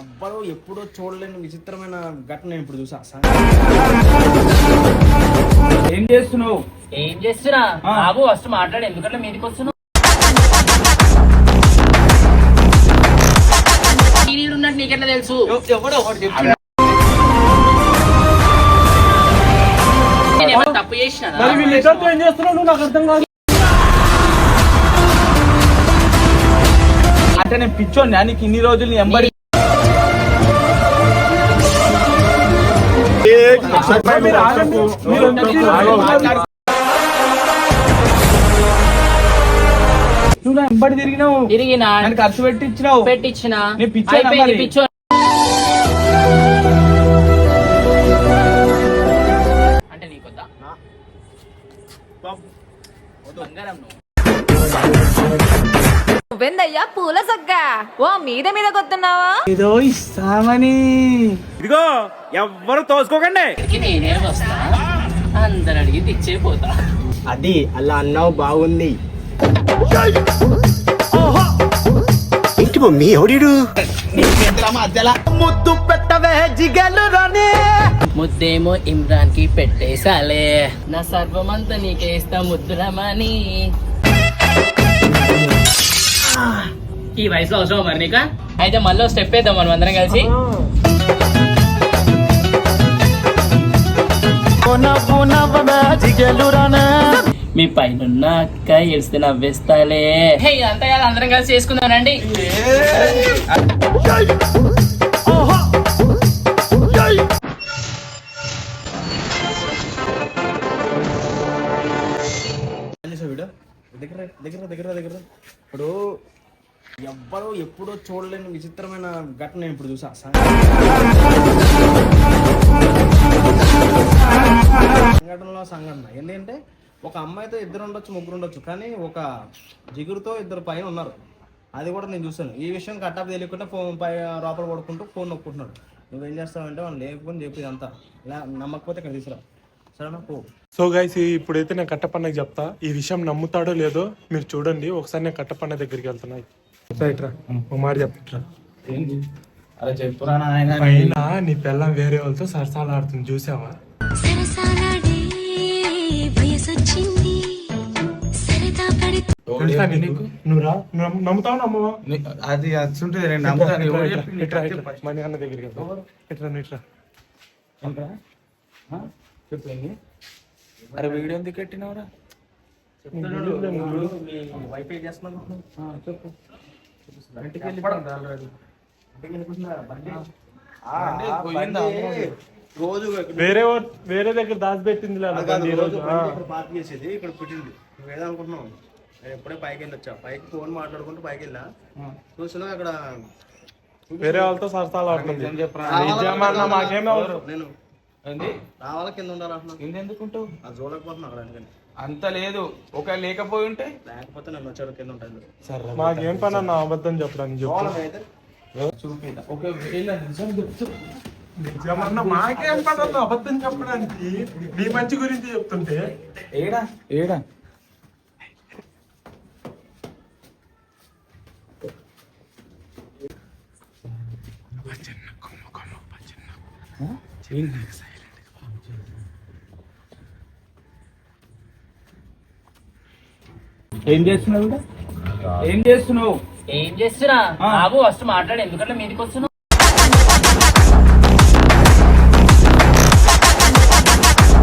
ఎవ్వరూ ఎప్పుడో చూడలేని విచిత్రమైన ఘటన నేను ఇప్పుడు చూసా. ఏం చేస్తున్నావు? ఏం చేస్తున్నా. బాబు ఫస్ట్ మాట్లాడు ఎందుకంటే మీదకి వస్తున్నావు? ఉన్నట్టు నీకెట్లా తెలుసు? ఎవడో ఒకటి తప్పు చేసినా? ఏం చేస్తున్నావు నాకు అర్థం కాదు. అంటే నేను పిచ్చోని నీకు ఇన్ని రోజులు ఎంబడి నువ్వు నా ఎంబడి తిరిగినావు. తిరిగినా. ఖర్చు పెట్టి ఇచ్చినావు పెట్టించిన? పిచ్చో నువ్వెందయ్యా పూల సొగ్గ. ఓ మీద మీద కొత్తున్నావా? ఏదో ఇస్తామని. ఇదిగో ఎవ్వరు తోసుకోకండి. ఇక్కడికి నేనే వస్తా. అందరు అడిగి తెచ్చే పోతా. అది అలా అన్నావు బాగుంది. ఏంటి మమ్మీ ఎవడీడు ముద్దు పెట్టవే జిగలు రాని ముద్దేమో ఇమ్రాన్కి పెట్టేసాలే నా సర్వమంతా నీకేస్తా ముద్దురమని ఈ వయసులో అవసరం మరి నీక? అయితే మళ్ళీ స్టెప్ వేద్దాం మనం అందరం కలిసి. మీ పైన అక్క ఏడిస్తే నవ్వేస్తాలే. కాదు అందరం కలిసి చేసుకుందాం రండి. దగ్గర దగ్గర దగ్గర ఇప్పుడు ఎవ్వరూ ఎప్పుడో చూడలేని విచిత్రమైన ఘటన నేను ఇప్పుడు చూసా సంఘటనలో సంఘటన. ఏంటంటే ఒక అమ్మాయితో ఇద్దరు ఉండొచ్చు ముగ్గురు ఉండొచ్చు కానీ ఒక జిగురుతో ఇద్దరు పైన ఉన్నారు. అది కూడా నేను చూసాను ఈ విషయం కట్టాపు తెలియకుండా ఫోన్ పై లోపల పడుకుంటూ ఫోన్ నొక్కుంటున్నాడు. నువ్వేం చేస్తావంటే వాళ్ళు లేకపోతే చెప్పి అంతా లే నమ్మకపోతే ఇక్కడ తీసుకురా. సో గైస్ ఇప్పుడైతే నేను కట్టపన్నకి చెప్తా. ఈ విషయం నమ్ముతాడో లేదో మీరు చూడండి. ఒకసారి నేను కట్టపన్న దగ్గరికి వెళ్తున్నా. రైట్రా ఒక మాట పైన నీ పిల్లం వేరే వాళ్ళతో సరసాలు ఆడుతుంది చూసావా? సరసాలాడే వయసొచ్చింది. సరదా పడితే తెలుసా నీకు? నువ్వు రా. నమ్ము- నమ్ముతావా నమ్మవా? అది అచ్చుంటుంది నేను నమ్ముతాను ఎవరు చెప్పింది? ఇట్రా ఇట్రా. మణి అన్న దగ్గరికి వెళ్తా ఇట్రా నువ్వు ఇట్రా. చెప్పింది అరే వీడియో ఎందుకు పెట్టినవరా వైఫై చేస్తున్నాను చెప్పు. ఇంటికి వెళ్ళిపోయింది ఆల్రెడీ ఇంటికి వెళ్ళిపోతుందా బండి? రోజు వేరే వేరే దగ్గర దాచిపెట్టింది పార్క్ చేసేది ఇక్కడ పెట్టింది. నువ్వు ఏదో అనుకుంటున్నావు? నేను ఎప్పుడే పైకి వెళ్ళి వచ్చా. పైకి ఫోన్ మాట్లాడుకుంటూ పైకి వెళ్ళా. చూసినా అక్కడ వేరే వాళ్ళతో సరసాలు ఆడుతుంది. నేను ఏంది? రావాల కింద ఉండాలంటున్నా కింద ఎందుకుంటావు అది చూడకపోతున్నా అక్కడ అందుకని. అంత లేదు. ఒక లేకపోయి ఉంటే? లేకపోతే నన్ను వచ్చాడు కింద ఉంటుంది మాకేం పని అన్న అబద్ధం చెప్పడానికి చెప్పు. అయితే చూపిదా ఒక వేళ నిజం చెప్తూ నిజమన్నా మాకేం పని అన్న అబద్ధం చెప్పడానికి? నీ మంచి గురించి చెప్తుంటే. ఏడా? ఏడా? ఏం చేస్తున్నావు? ఏం చేస్తున్నావు? ఏం చేస్తున్నా. బాబు ఫస్ట్ మాట్లాడు ఎందుకంటే మీదకి వస్తున్నావు.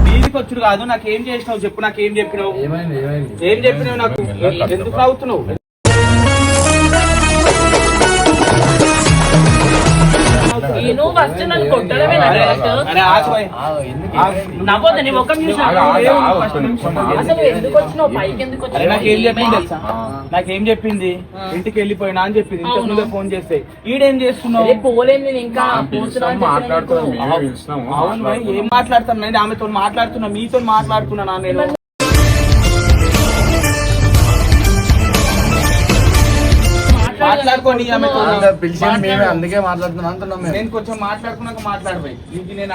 వీధికి వచ్చుడు కాదు నాకు ఏం చేసినావు చెప్పు నాకు ఏం చెప్పినావు ఏం చెప్పినావు నాకు? ఎందుకు అవుతున్నావు ఫస్ట్ నన్ను కొట్టడమే నా ఆచిపోయి నవ్వొద్దు నీ ముఖం చూసి ఆగు, ఆగు, ఆగు, ఫస్ట్ నిమిషం. అసలు ఎందుకు వచ్చినావు? పైకి ఎందుకు అరే వచ్చినావు? నాకేం చెప్పింది ఏమైంది? తెలుసా నాకేం చెప్పింది? ఇంటికి వెళ్ళిపోయినా అని చెప్పింది. ఇంతకు. ముందే ఫోన్ చేస్తే. ఈడేం చేస్తున్నావు? పోలేదు నేను ఇంకా. మరి ఏం మాట్లాడుతున్నా? నేను ఆమెతో మాట్లాడుతున్నా మీతో మాట్లాడుతున్నా నేను. మాట్లాడుకోండి ఆమెతో అందుకే మాట్లాడుతున్నా అంటున్నాం నేను కొంచెం మాట్లాడుకున్నాక మాట్లాడిపోయి నీకు నేను.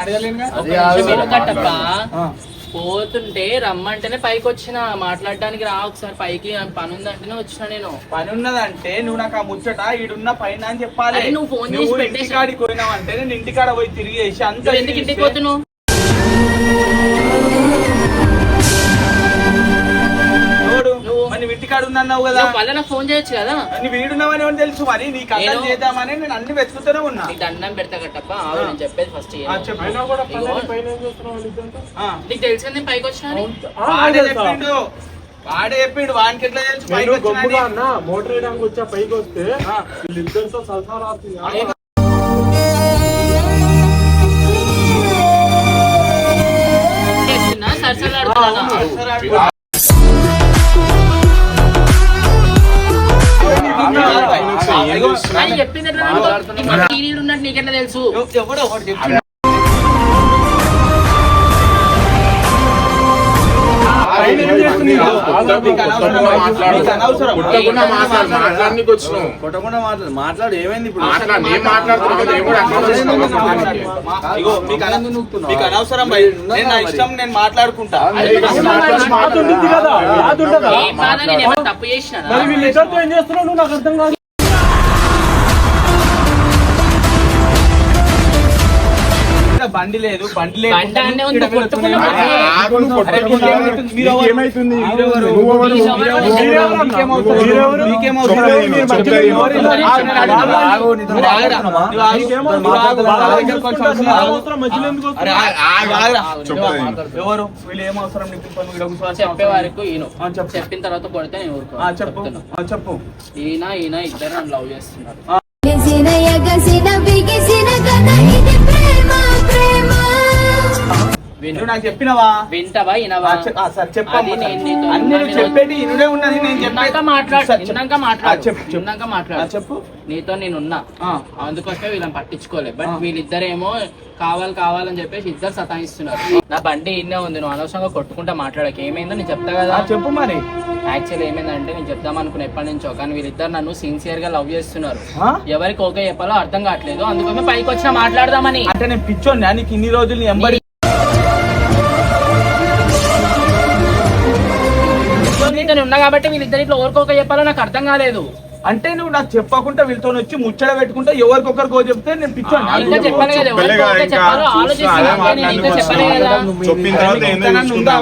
ఆ. పోతుంటే రమ్మంటేనే పైకి వచ్చిన మాట్లాడడానికి రా ఒకసారి పైకి పని ఉందంటేనే వచ్చిన నేను. పని ఉన్నదంటే నువ్వు నాకు ఆ ముచ్చట ఈడున్న పైన అని చెప్పాలి. నువ్వు ఫోన్ చేసి ఇంటికాడికి పోయినావంటే నేను ఇంటికాడ పోయి తిరిగేసి అంత ఎందుకు ఇంటికి పోతున్నావు? ఇంటికాడ ఉన్నావు కదా. మళ్ళీ ఫోన్ చేయొచ్చు కదా. నువ్వు వీడున్నావని ఏమని తెలుసు మరి? నీకు అర్థం చేద్దామని నేను అన్ని వెతుకుతూనే ఉన్నా. దండం పెడతా కట్టప్ప. నేను చెప్పేది ఫస్ట్. నీకు తెలిసింది నేను పైకి వచ్చినా అని? వాడే? చెప్పిండు. వానికి ఎట్లా తెలుసు? పైకి వచ్చినా అని? మోటార్ వేయడానికి వచ్చా పైకి వస్తే. వీళ్ళిద్దరితో సలసా చేస్తున్నా సరసలాడుతున్నా చెప్పింది ఎట్లా నమ్ముతావు? నీ మన టీవీలో ఉన్నట్టు నీకెట్లా తెలుసు? కొట్టకుండా మాట్లాడు. మాట్లాడడానికి వచ్చినావు కొట్టకుండా మాట్లాడు. మాట్లాడు. ఏమైంది ఇప్పుడు? మీకు అన- మీకు అనవసరం. నేను నా ఇష్టం నేను మాట్లాడుకుంటా. తప్పు చేసినా మరి వీళ్ళిద్దరితో ఏం చేస్తున్నావు నువ్వు నాకు అర్థం కాదు. ఎవరు వీళ్ళు చెప్పే వరకు ఈయన ఆ, చెప్పు. చెప్పిన తర్వాత కొడితే నేను ఊరుకో ఆ, చెప్పు చెప్తున్నా. ఆ, చెప్పు ఈయన ఈయన ఇద్దరు లవ్ చేస్తున్నారు నువ్వు నాకు చెప్పినవా? వింటవా ఆ, సరే నీతో అన్ని నువ్వు చెప్పేటి ఇనుడే ఉన్నది నేను చెప్పు. మాట్లాడు నీతో నేను ఉన్నా. అందుకోసమే వీళ్ళని పట్టించుకోలే. బట్. వీళ్ళిద్దరేమో కావాలి కావాలని చెప్పేసి ఇద్దరు సతాయిస్తున్నారు. నా బండి ఇన్నే ఉంది నువ్వు అనవసరంగా కొట్టుకుంటా మాట్లాడక. ఏమైందో నేను చెప్తా కదా. చెప్పు మరి. యాక్చువల్ ఏమైందంటే నేను చెప్దాం అనుకున్న ఎప్పటి నుంచో కానీ వీళ్ళిద్దరు నన్ను సిన్సియర్గా లవ్ చేస్తున్నారు? ఎవరికి ఓకే చెప్పాలో అర్థం కావట్లేదు. అందుకోసమే పైకి వచ్చిన మాట్లాడదామని. అంటే నేను పిచ్చోన్నా నీకు ఇన్ని రోజులు నీ ఎంబడి నేను ఉన్నా కాబట్టి వీళ్ళిద్దరు ఇట్లా ఓరుకోక చెప్పాలో నాకు అర్థం కాలేదు. అంటే నువ్వు నాకు చెప్పకుండా వీళ్ళతో వచ్చి ముచ్చట పెట్టుకుంటే ఎవరికొకరికో చెప్తే నేను.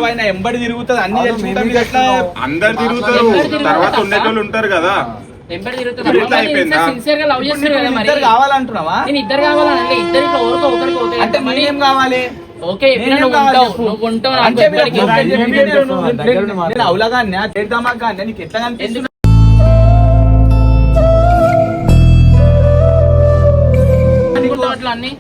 ఆయన? ఎంబడి తిరుగుతుంది అన్ని అందరు తిరుగుతారు తర్వాత. ఉండేటోళ్ళు ఉంటారు కదా. కావాలంటున్నావా? నేను ఇద్దరు కావాలంటే ఇద్దరు ఇట్లా ఒకరికి అంటే మరి నేనేం కావాలి? ఓకే నువ్వు ఉంటావు అవులగానే చేద్దామాగానే నీకు ఎట్లా కనిపిస్తుంది?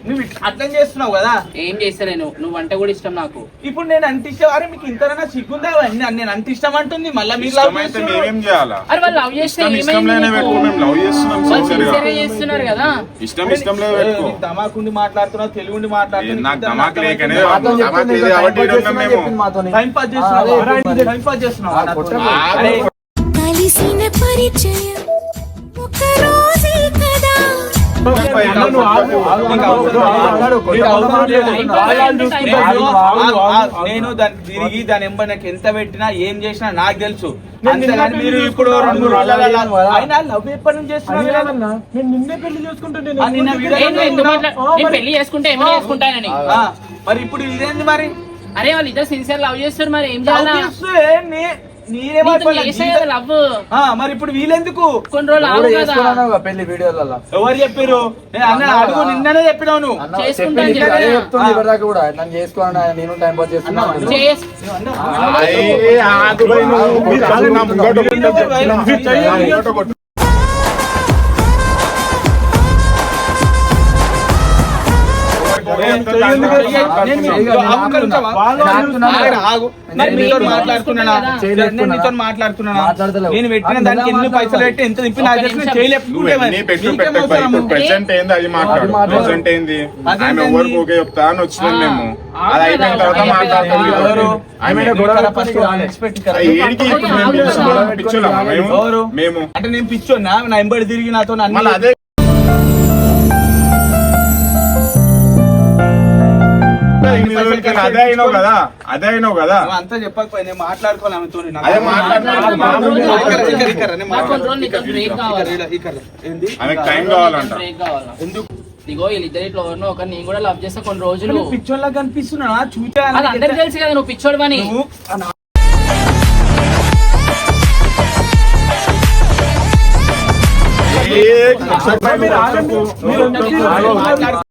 నువ్వు ఇట్- అర్థం చేస్తున్నావు కదా? ఏం చేస్తలేను నువ్వు అంటే కూడా ఇష్టం నాకు. ఇప్పుడు నేను అంత ఇష్టం అరే మీకు ఇంతనైనా సిగ్గుందా? అవన్నీ? నేను అంత ఇష్టం అంటుంది మళ్ళీ మీరు love ఇష్టమైతే చేస్తున్నారు. మేమేం చేయాలా? అరే వాళ్ళు లవ్ చేస్తే ఇష్టం ఏమైంది ఇష్టంలోనే నీకు? పెట్టుకో మేము లవ్ చేస్తున్నాం వాళ్ళు సిన్సియర్గా. సిన్సియర్గా చేస్తున్నారు కదా. ఇష్టం పెట్టుకో. ధమాకుండి మాట్లాడుతున్నావు తెలుగుండి ఏ, మాట్లాడుతున్నావు నాకు నీకు ధమాక్ ఇంత లేకనే అర్థం ధమాక్ లేదు కాబట్టి ఈడ ఉన్నాం మేము? టైం పాస్ చేస్తున్నావు టైం పాస్ చేస్తున్నావు అరే కలిసిన పరిచయం. నేను- ఆగు, ఆగు. నేను దాన్ని తిరిగి దాని ఎంబడి నాకు ఎంత పెట్టినా ఏం చేసినా నాకు తెలుసు. మీరు ఇప్పుడు రెండు మూడు రోజుల అయినా లవ్ ఎప్పటి నుంచి చేస్తున్నారు కదా? నేను నిన్నే పెళ్ళి చేసుకుంటే ఏమైనా చేసుకుంటానని? ఆ, మరి ఇప్పుడు ఇదేంది మరి? అరే వాళ్ళు ఇద్దరు సిన్సియర్ లవ్ చేస్తారు మరి ఏం చేయాలా? మరి ఇప్పుడు వీళ్ళెందుకు కొన్ని రోజులు పెళ్ళి వీడియోలలో ఎవరు చెప్పారు నేను అన్న అడుగు నిన్ననే చెప్పినావు కూడా నన్ను చేసుకోవాలని నేను టైం పాస్ చేస్తున్నాను మాట్లాడుతున్నానా? నేను నీతో మాట్లాడుతున్నానా? మాట్లాడతలేవు. నేను పెట్టిన దానికి ఎన్ని పైసలు పెట్టి ఎంత తిప్పి నేను నువ్వు చేయలేకపోతే ప్రెసెంట్ ఏంది? అది మాట్లాడు. మాట్లాడు. ప్రెసెంట్ ఏంది? అదేంటి? ఆమె ఎవరికి ఓకే చెప్తా అని వచ్చినాం మేము. అది అయిపోయిన తర్వాత? మేము అంటే నేను పిచ్చోన్నా నా ఎంబడి తిరిగి నాతో అన్ని అదే అయినావు కదా అదే అయినావు కదా అంతా చెప్పకపోయి నేను మాట్లాడుకోవాలి ఆమెతో ఆమెకు టైం కావాలంట ఎందుకు ఇదిగో వీళ్ళిద్దరు ఇట్లా ఎవరినో ఒక నేను కూడా లవ్ చేస్తా కొన్ని రోజులు పిచ్చోళ్ళ కనిపిస్తున్నా అది అందరికి తెలుసు కదా నువ్వు పిచ్చోడు పని మీరు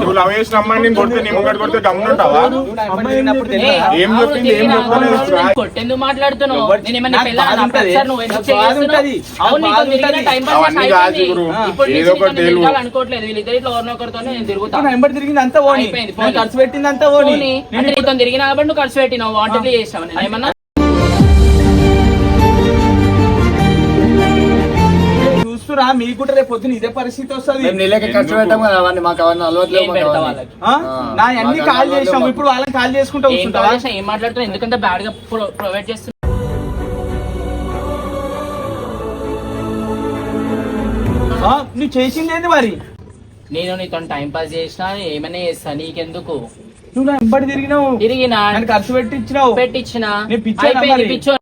నువ్వు లవ్ చేసిన అమ్మాయిని కొడితే నీ కొడితే ఏం చెప్పింది? ఏం కొట్టెందుకు మాట్లాడుతున్నావు? నేను ఏమన్నా నువ్వు ఎందుకు చేస్తున్నావు? ఏదో ఒకటి అనుకోవట్లేదు. వీళ్ళిద్దరు ఇట్లా నేను వెంబడి తిరిగింది అంతా ఓని. ఖర్చు పెట్టింది అంతా ఓని. తిరిగిన కాబట్టి నువ్వు ఖర్చు పెట్టినావు. వాంటెడ్లీ చేసావు నేను ఏమన్నా చూస్తురా మీకు కూడా రేపు పొద్దున ఇదే పరిస్థితి వస్తుంది. నీళ్ళకి ఖర్చు పెట్టాం కదా అవన్నీ మాకు అవన్నీ. నా అన్ని కాల్ అలవాటు చేసాం లేవు ఇప్పుడు వాళ్ళని కాల్ చేసుకుంటూ ఏం కూర్చుంటావా? కావాలి చేసినా, ఏం మాట్లాడుతున్నావు ఎందుకంటే బ్యాడ్గా ప్రొవైడ్ ఆ, నువ్వు చేసింది ఏంది మరి? నేను నీతో టైం పాస్ చేసినా ఏమైనా చేస్తా నీకెందుకు? నువ్వు నా వెంబడి తిరిగినావు. తిరిగినా. ఖర్చు పెట్టి ఇచ్చినావు పెట్టించిన? పిచ్చో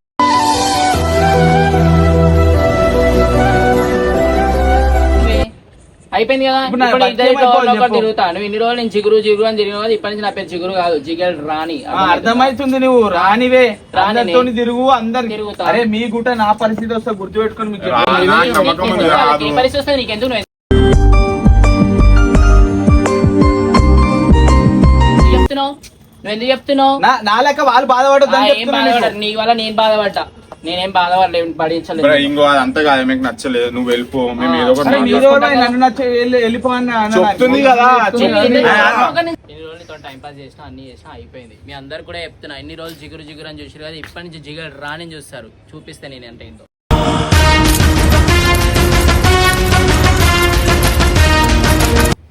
అయిపోయింది కదా? ఇప్పుడు నా ఇప్పుడు బతికేం ఇద్దరు అయిపోవాలి ఒకటి చెప్పు. తిరుగుతాను ఇన్ని రోజులు నేను జిగురు జిగురు అని తిరిగిన కదా ఇప్పటి నుంచి నా పేరు జిగురు కాదు జిగల్ రాణి ఆ, అర్థమైతుంది నువ్వు. రానివే రానినే. అందరితో తిరుగు అందరు తిరుగుతా. అరే మీ గుట్ట నా పరిస్థితి వస్తే గుర్తు పెట్టుకొని మీకు. నాకు పరిస్థితి నీకెందుకు నువ్వు ఎందుకు చెప్తున్నావు? నువ్వు ఎందుకు చెప్తున్నావు? నా లెక్క వాళ్ళు బాధపడొద్దు. బాధపడ్డారు నీ వల్ల నేను బాధపడ్డా. నేనేం బాధపడలేదు బ్రో, ఇంకో కాదు మీకు నచ్చలేదు. నువ్వు వెళ్ళిపో మేము ఏదో ఒకటి వెళ్ళిపో. చెప్తుంది కదా, టైం పాస్ చేసినా అన్ని చేసినా అయిపోయింది. మీ అందరు కూడా చెప్తున్నా ఎన్ని రోజులు జిగురు జిగురు అని చూసారు కదా ఇప్పటి నుంచి జిగురు రాని చూస్తారు. చూపిస్తే నేను అంటే ఏంటో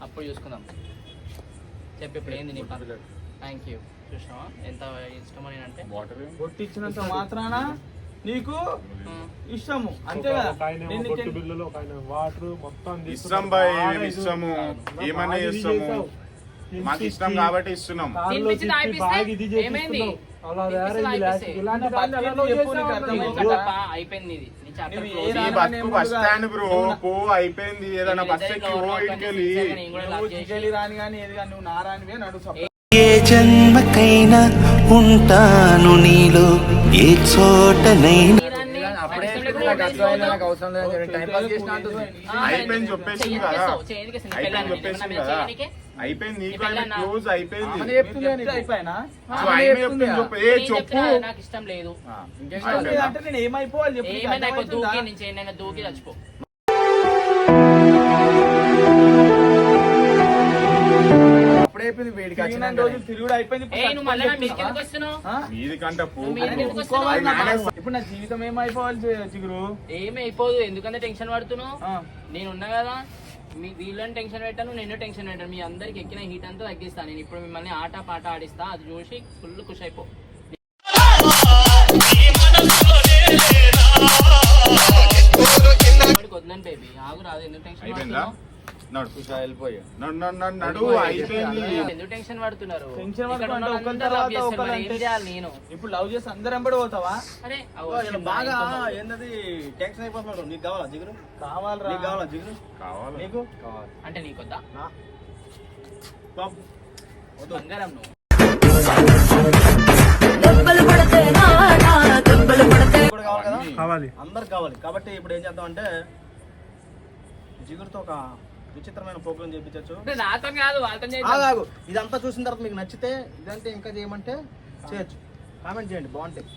అప్పుడు చూసుకుందాం. చెప్పి ఇప్పుడు ఏంది నీ పని? థ్యాంక్ యూ చూసినావా? ఎంత ఇష్టమో కొట్టించినంత మాత్రాన? నీకు ఇష్టము. అంతే కదా నేను వాటర్ మొత్తం. బాయ్. ఏమన్నా ఇది ఇస్తాము చేసావు. మాకు ఇష్టం కాబట్టి ఇస్తున్నాం. బస్ స్టాండ్ బ్రో పో అయిపోయింది ఏదైనా బస్ ఎక్కి ఓ ఇంటికెళ్ళి. రాని కానీ ఏది కానీ నువ్వు నా రానివే నడు జన్మకైనా ఉంటాను నీలో ఏ చోటనైనా. అయిపోయింది చెప్పేసింది కదా. చెప్పేసింది కదా. నీకు? క్లోజ్. చెప్పు. నాకు ఇష్టం లేదు. ఏమైపోవాలి? దూకి నేను చచ్చిపో. అయిపోయింది వేడికి తిరిగిన వచ్చినాక. రోజులు తిరుగుడు అయిపోయింది ఇప్పుడు నా జీవితం ఏమైపోవాలి చిగురు? ఏమి అయిపోదు ఎందుకంటే టెన్షన్ పడుతున్నావు. నేను ఉన్నా కదా మీ వీళ్ళని టెన్షన్ పెట్టాను నిన్ను టెన్షన్ పెట్టాను మీ అందరికి ఎక్కిన హీట్ అంతా తగ్గిస్తాను నేను ఇప్పుడు మిమ్మల్ని ఆట పాట ఆడిస్తా అది చూసి ఫుల్ ఖుషి అయిపో. వదలను బేబీ ఆగు రాదు ఎందుకు టెన్షన్ నడు. ఉషా వెళ్ళిపోయా నడు నడు నడు నడు అయిపోయింది. ఎందుకు టెన్షన్ పడుతున్నారు? టెన్షన్ ఇక్కడ పడుతుంటే ఉన్న ఒకరి వాళ్ళందరూ తర్వాత love చేస్తారు, ఒకరు మరి ఏం అంటే- చేయాలి నేను? ఇప్పుడు లవ్ చేసి అందరం పడి పోతావా? అరే బాగా. ఏంటది టెన్షన్ అయిపోతున్నాడు. నీకు కావాలా జిగురు? కావాలరా. నీకు కావాలా జిగురు? కావాలి. నీకు? అంటే నీకొద్దా? నా- బాబు, బంగారం నువ్వు. ఇప్పుడు కావాలి కదా? కావాలి. అందరికి కావాలి. కాబట్టి ఇప్పుడు ఏం చేద్దాం అంటే జిగురుతో ఒక విచిత్రమైన ప్రోగ్రామ్ నాతో కాదు ఇదంతా చూసిన తర్వాత మీకు నచ్చితే ఇదంతా ఇంకా చేయమంటే చేయొచ్చు. కామెంట్ చేయండి బాగుంటాయి.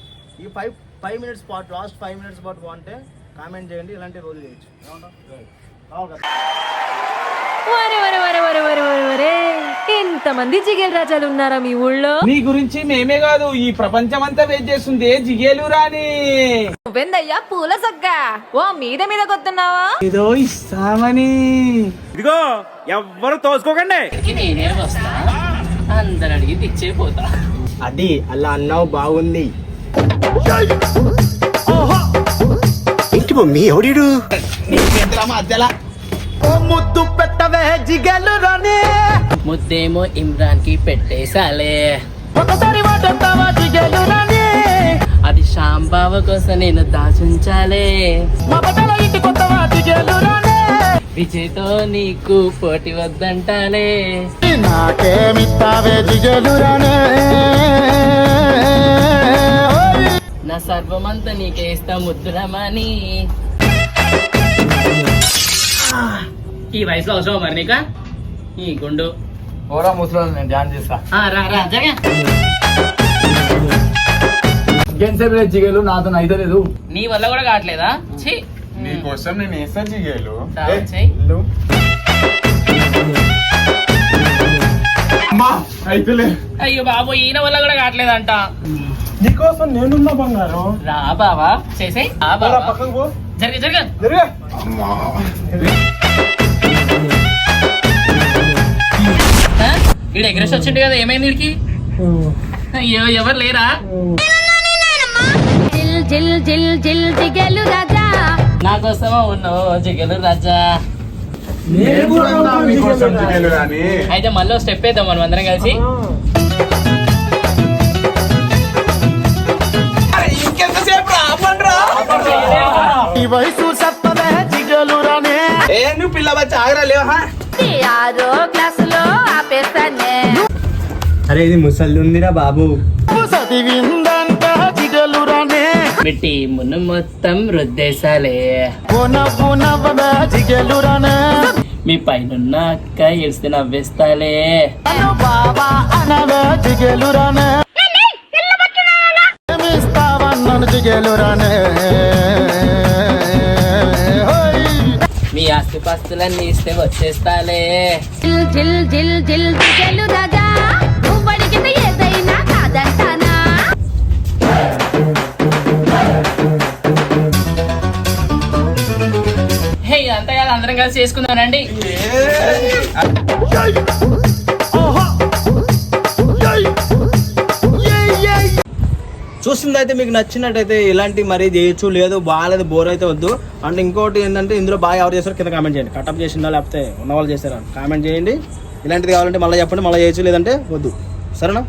ఈ ఫైవ్ ఫైవ్ మినిట్స్ పాటు లాస్ట్ ఫైవ్ మినిట్స్ పాటు బాగుంటే కామెంట్ చేయండి ఇలాంటి రోజు చేయొచ్చు. ఏమంటావ్? కావాలి కదా. ఎంతమంది జిగేల్ రాజాలు ఉన్నారా మీ ఊళ్ళో? నీ గురించి మేమే కాదు ఈ ప్రపంచం అంతా వెయిట్ చేస్తుంది జిగేలు రాని నువ్వెందయ్యా? పూల సొగ్గ. ఓ మీద మీద కొత్తున్నావా? ఏదో ఇస్తామని. కి నేనే వస్తా. అందరు అడిగి తెచ్చే పోతా. అది అలా అన్నావు బాగుంది. ఇంటి ఏంటి మమ్మీ ఎవడీడు? నీకెంతరా మధ్యలో ముద్దు పెట్టవే జిగలు రాని ముద్దేమో ఇమ్రాన్కి పెట్టేసాలే ఒకసారి వాటంతావా జిగలు రాని అది శాంబావ కోసం నేను దాచుంచాలే. మా బట్టల ఇంటి కొత్తవా జిగలు రాని విజయ్తో నీకు పోటీ వద్దంటాలే. నాకేమిస్తావే జిగలు రాని నా సర్వమంతా నీకేస్తా ముద్దురమని ఈ వయసులో అవసరం మరి నీక? ఈ గుండు. ఓరా ముసలి నేను ధ్యానం చేస్తా. ఆ, రా రా జరగా ఇంకేంసేపు లేదు జిగేలు? నాతో అయితే లేదు. నీ వల్ల కూడా కావట్లేదా? ఛీ. నీకోసం నేను వేస్తా జిగేలు. రా, చెయ్. అమ్మా అయితేలే అయ్యో బాబు ఈయన వల్ల కూడా కావట్లేదంట. నీకోసం నేనున్నా బంగారం. రా బావా చేసేయ్. ఆ పోరా, బావా. పక్కకు పో. జరగ జరగ. జరుగా. అమ్మా. వీడు ఎగ్రెస్ వచ్చిండు కదా ఏమైంది వీడికి? అయ్యో ఎవరు లేరా? జిల్ జిల్ జిల్ జిల్ జిగేలు రాజా. నా కోసమా ఉన్నావు జిగలు రాజా. మీకోసం జిగేలు కానీ అయితే మళ్ళీ స్టెప్ వేద్దాం మనం అందరం కలిసి. ఈ వయసు సత్తవే జిగలు రాని ఏ నువ్వు పిల్ల వచ్చి ఆగరా లేవా ఆరో క్లాసులో ఆపేస్తానే అరే ఇది ముసలి ఉందిరా బాబు చదివిందంట జిగలు రాని పెట్టి మున్ను మొత్తం రుద్దేశాలే. నవ్వు నవ్వవే జిగలు రాని మీ పైన అక్క ఎడిస్తే నవ్వేస్తాలే. బాబా అనవే జిగలు రాని ఏమిస్తావన్నాను జిగలు రాని మీ ఆస్తి పాస్తులన్నీ ఇస్తే వచ్చేస్తాలే. జిల్ జిల్ జిల్ జిల్ జిగేలు రాజా నువ్వు అడిగితే ఏదైనా కాదంటానా? హే అంతా కాదు అందరం కలిసి చేసుకుందానండి అయితే మీకు నచ్చినట్టయితే ఇలాంటి మరీ చేయొచ్చు లేదు బాగాలేదు బోర్ అయితే వద్దు. అండ్ ఇంకోటి ఏంటంటే ఇందులో బాగా ఎవరు చేస్తారు కింద కామెంట్ చేయండి. కటప్ చేసిందా లేకపోతే ఉన్న వాళ్ళు చేస్తారా? కామెంట్ చేయండి. ఇలాంటిది కావాలంటే మళ్ళీ చెప్పండి మళ్ళీ చేయొచ్చు లేదంటే వద్దు. సరేనా?